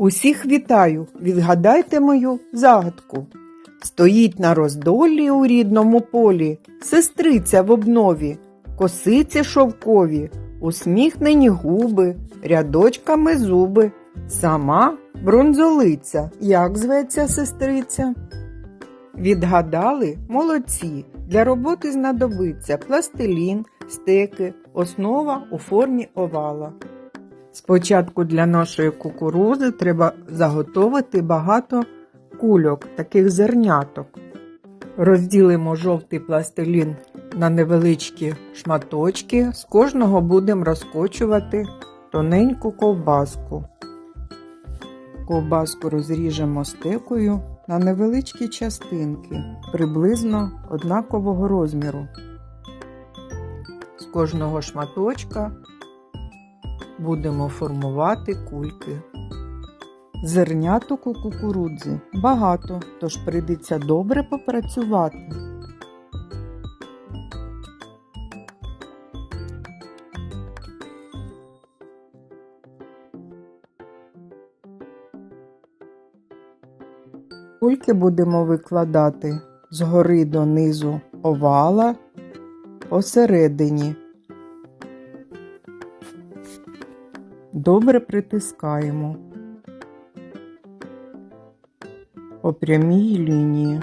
Усіх вітаю, відгадайте мою загадку. Стоїть на роздолі у рідному полі, сестриця в обнові, косиці шовкові, усміхнені губи, рядочками зуби, сама бронзолиця. Як зветься сестриця? Відгадали молодці. Для роботи знадобиться пластилін, стеки, основа у формі овала. Спочатку для нашої кукурузи треба заготовити багато кульок, таких зерняток. Розділимо жовтий пластилін на невеличкі шматочки. З кожного будемо розкочувати тоненьку ковбаску. Ковбаску розріжемо стекою на невеличкі частинки, приблизно однакового розміру. З кожного шматочка будемо формувати кульки. Зерняток у кукурудзі багато, тож прийдеться добре попрацювати. Кульки будемо викладати згори донизу овала посередині. Добре притискаємо по прямій лінії.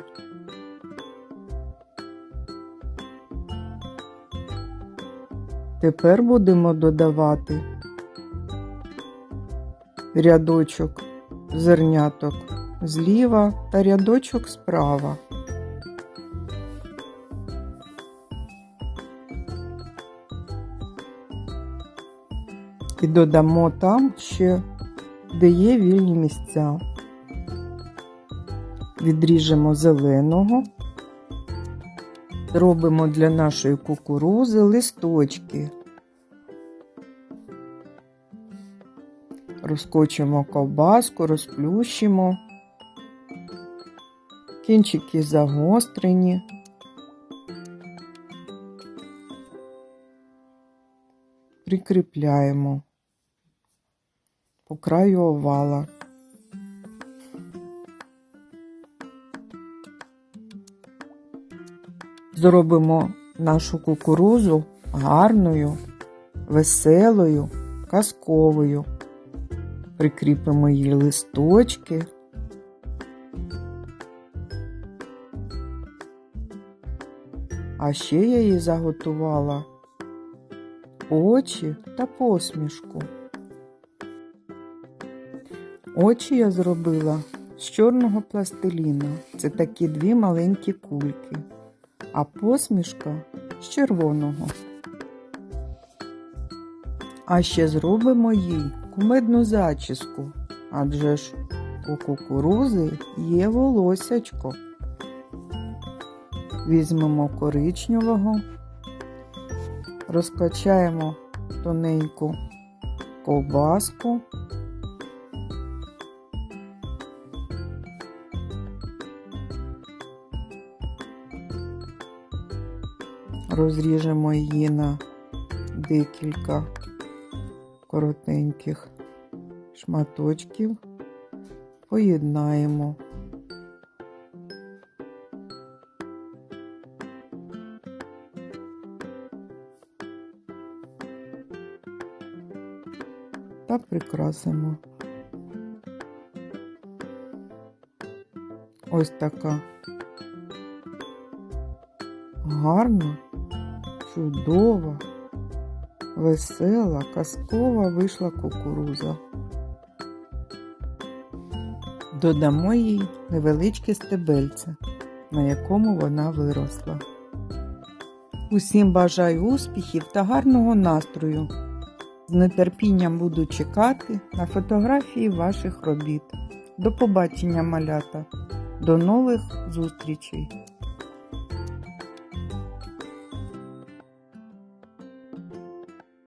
Тепер будемо додавати рядочок зерняток зліва та рядочок справа. І додамо там ще, де є вільні місця. Відріжемо зеленого, зробимо для нашої кукурузи листочки. Розкочимо ковбаску, розплющимо, кінчики загострені. Прикріпляємо по краю овала. Зробимо нашу кукурузу гарною, веселою, казковою. Прикріпимо її листочки. А ще я їй заготувала очі та посмішку. Очі я зробила з чорного пластиліна. Це такі дві маленькі кульки, а посмішка з червоного. А ще зробимо їй кумедну зачіску, адже ж у кукурузи є волосячко. Візьмемо коричневого, розкачаємо тоненьку ковбаску. Розріжемо її на декілька коротеньких шматочків, поєднаємо. Та прикрасимо. Ось така гарна, чудова, весела, казкова вийшла кукуруза. Додамо їй невеличке стебельце, на якому вона виросла. Усім бажаю успіхів та гарного настрою. З нетерпінням буду чекати на фотографії ваших робіт. До побачення, малята. До нових зустрічей!